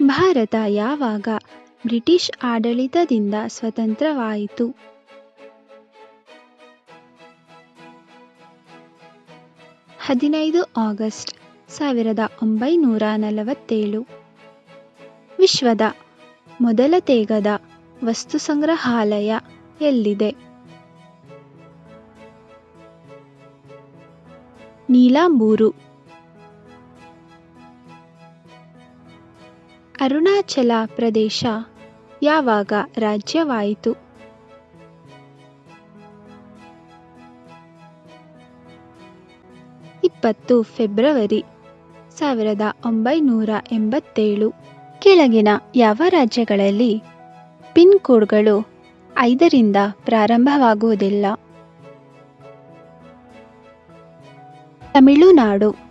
ಭಾರತ ಯಾವಾಗ ಬ್ರಿಟಿಷ್ ಆಡಳಿತದಿಂದ ಸ್ವತಂತ್ರವಾಯಿತು? ಹದಿನೈದು ಆಗಸ್ಟ್ ಸಾವಿರದ ಒಂಬೈನೂರ ನಲವತ್ತೇಳು. ವಿಶ್ವದ ಮೊದಲ ತೇಗದ ವಸ್ತು ಸಂಗ್ರಹಾಲಯ ಎಲ್ಲಿದೆ? ನೀಲಾಂಬೂರು. ಅರುಣಾಚಲ ಪ್ರದೇಶ. ಯಾವಾಗ ರಾಜ್ಯವಾಯಿತು? ಇಪ್ಪತ್ತು ಫೆಬ್ರವರಿ ಸಾವಿರದ ಒಂಬೈನೂರ ಎಂಬತ್ತೇಳು. ಕೆಳಗಿನ ಯಾವ ರಾಜ್ಯಗಳಲ್ಲಿ ಪಿನ್ ಕೋಡ್ಗಳು ಐದರಿಂದ ಪ್ರಾರಂಭವಾಗುವುದಿಲ್ಲ? ತಮಿಳುನಾಡು.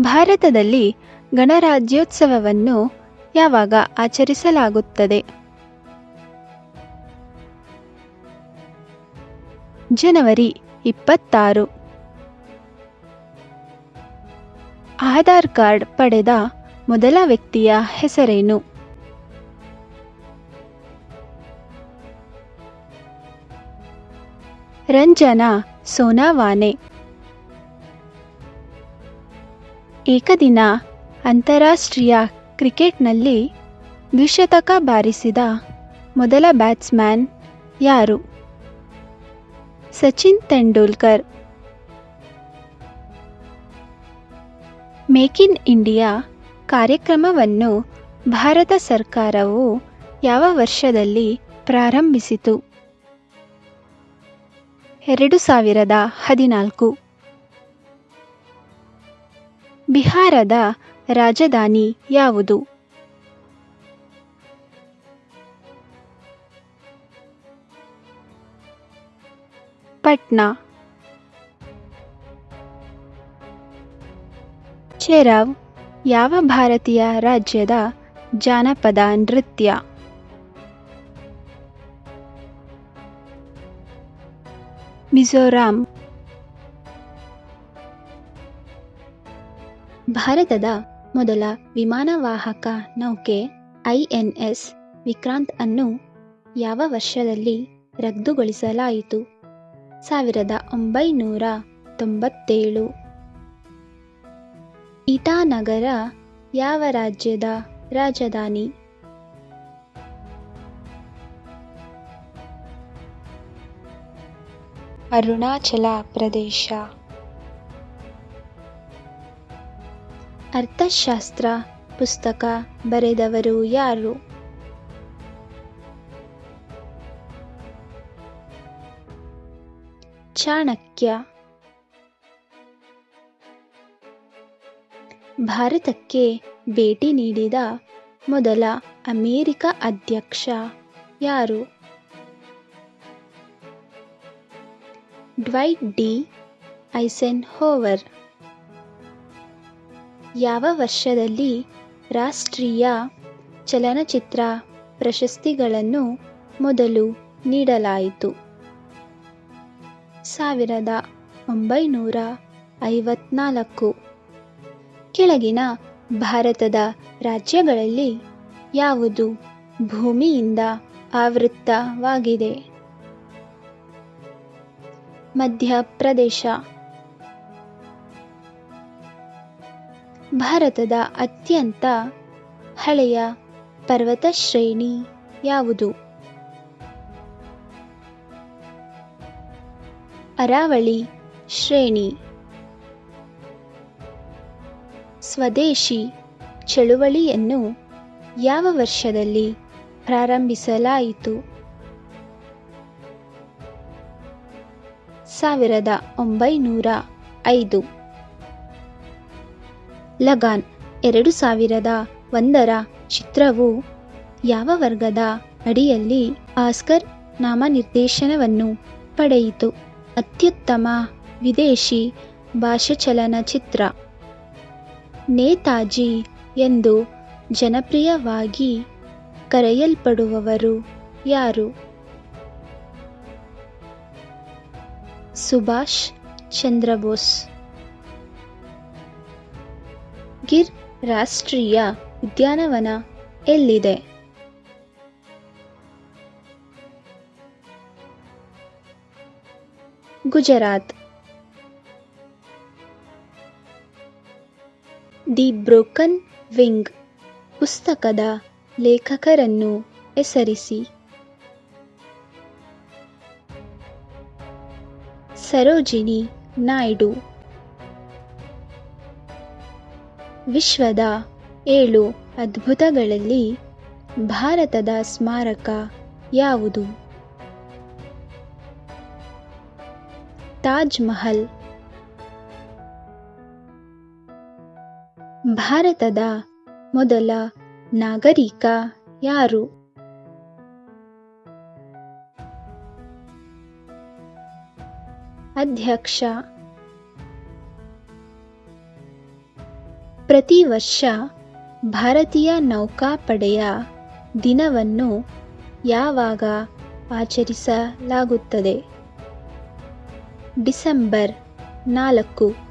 ಭಾರತದಲ್ಲಿ ಗಣರಾಜ್ಯೋತ್ಸವವನ್ನು ಯಾವಾಗ ಆಚರಿಸಲಾಗುತ್ತದೆ? ಜನವರಿ ಇಪ್ಪತ್ತಾರು. ಆಧಾರ್ ಕಾರ್ಡ್ ಪಡೆದ ಮೊದಲ ವ್ಯಕ್ತಿಯ ಹೆಸರೇನು? ರಂಜನಾ ಸೋನಾವಾನೆ. ಏಕದಿನ ಅಂತಾರಾಷ್ಟ್ರೀಯ ಕ್ರಿಕೆಟ್ನಲ್ಲಿ ದ್ವಿಶತಕ ಬಾರಿಸಿದ ಮೊದಲ ಬ್ಯಾಟ್ಸ್ಮನ್ ಯಾರು? Sachin Tendulkar. Make in India ಕಾರ್ಯಕ್ರಮವನ್ನು ಭಾರತ ಸರ್ಕಾರವು ಯಾವ ವರ್ಷದಲ್ಲಿ ಪ್ರಾರಂಭಿಸಿತು? ಎರಡು ಸಾವಿರದ ಹದಿನಾಲ್ಕು. ಬಿಹಾರದ ರಾಜಧಾನಿ ಯಾವುದು? ಪಟ್ನಾ. ಚೆರಾವ್ ಯಾವ ಭಾರತೀಯ ರಾಜ್ಯದ ಜಾನಪದ ನೃತ್ಯ? ಮಿಜೋರಾಂ. ಭಾರತದ ಮೊದಲ ವಿಮಾನವಾಹಕ ನೌಕೆ ಐ ಐಎನ್ಎಸ್ ವಿಕ್ರಾಂತ್ ಅನ್ನು ಯಾವ ವರ್ಷದಲ್ಲಿ ರದ್ದುಗೊಳಿಸಲಾಯಿತು? ಸಾವಿರದ ಒಂಬೈನೂರ ತೊಂಬತ್ತೇಳು. ಇಟಾನಗರ ಯಾವ ರಾಜ್ಯದ ರಾಜಧಾನಿ? ಅರುಣಾಚಲ ಪ್ರದೇಶ. ಅರ್ಥಶಾಸ್ತ್ರ ಪುಸ್ತಕ ಬರೆದವರು ಯಾರು? ಚಾಣಕ್ಯ ಭಾರತಕ್ಕೆ ಭೇಟಿ ನೀಡಿದ ಮೊದಲ ಅಮೇರಿಕ ಅಧ್ಯಕ್ಷ ಯಾರು? ಡ್ವೈಟ್ ಡಿ ಐಸೆನ್ ಹೋವರ್ ಯಾವ ವರ್ಷದಲ್ಲಿ ರಾಷ್ಟ್ರೀಯ ಚಲನಚಿತ್ರ ಪ್ರಶಸ್ತಿಗಳನ್ನು ಮೊದಲು ನೀಡಲಾಯಿತು? ಸಾವಿರದ ಒಂಬೈನೂರ ಐವತ್ನಾಲ್ಕು. ಕೆಳಗಿನ ಭಾರತದ ರಾಜ್ಯಗಳಲ್ಲಿ ಯಾವುದು ಭೂಮಿಯಿಂದ ಆವೃತ್ತವಾಗಿದೆ? ಮಧ್ಯಪ್ರದೇಶ. ಭಾರತದ ಅತ್ಯಂತ ಹಳೆಯ ಪರ್ವತ ಶ್ರೇಣಿ ಯಾವುದು? ಅರಾವಳಿ ಶ್ರೇಣಿ. ಸ್ವದೇಶಿ ಚಳುವಳಿಯನ್ನು ಯಾವ ವರ್ಷದಲ್ಲಿ ಪ್ರಾರಂಭಿಸಲಾಯಿತು? ಸಾವಿರದ ಒಂಬೈನೂರ ಐದು. ಲಗಾನ್. ಎರಡು ಸಾವಿರದ ಒಂದರ ಚಿತ್ರವು ಯಾವ ವರ್ಗದ ಅಡಿಯಲ್ಲಿ ಆಸ್ಕರ್ ನಾಮನಿರ್ದೇಶನವನ್ನು ಪಡೆಯಿತು? ಅತ್ಯುತ್ತಮ ವಿದೇಶಿ ಭಾಷಾ ಚಲನಚಿತ್ರ ನೇತಾಜಿ ಎಂದು ಜನಪ್ರಿಯವಾಗಿ ಕರೆಯಲ್ಪಡುವವರು ಯಾರು? ಸುಭಾಷ್ ಚಂದ್ರ ಬೋಸ್. ಗಿರ್ ರಾಷ್ಟ್ರೀಯ ಉದ್ಯಾನವನ ಎಲ್ಲಿದೆ? ಗುಜರಾತ್. ದಿ ಬ್ರೋಕನ್ ವಿಂಗ್ ಪುಸ್ತಕದ ಲೇಖಕರನ್ನು ಹೆಸರಿಸಿ. ಸರೋಜಿನಿ ನಾಯ್ಡು. ವಿಶ್ವದ ಏಳು ಅದ್ಭುತಗಳಲ್ಲಿ ಭಾರತದ ಸ್ಮಾರಕ ಯಾವುದು? ತಾಜ್ ಮಹಲ್. ಭಾರತದ ಮೊದಲ ನಾಗರಿಕ ಯಾರು? ಅಧ್ಯಕ್ಷ ಪ್ರತಿ ವರ್ಷ ಭಾರತೀಯ ನೌಕಾಪಡೆಯ ದಿನವನ್ನು ಯಾವಾಗ ಆಚರಿಸಲಾಗುತ್ತದೆ? ಡಿಸೆಂಬರ್ ನಾಲ್ಕು.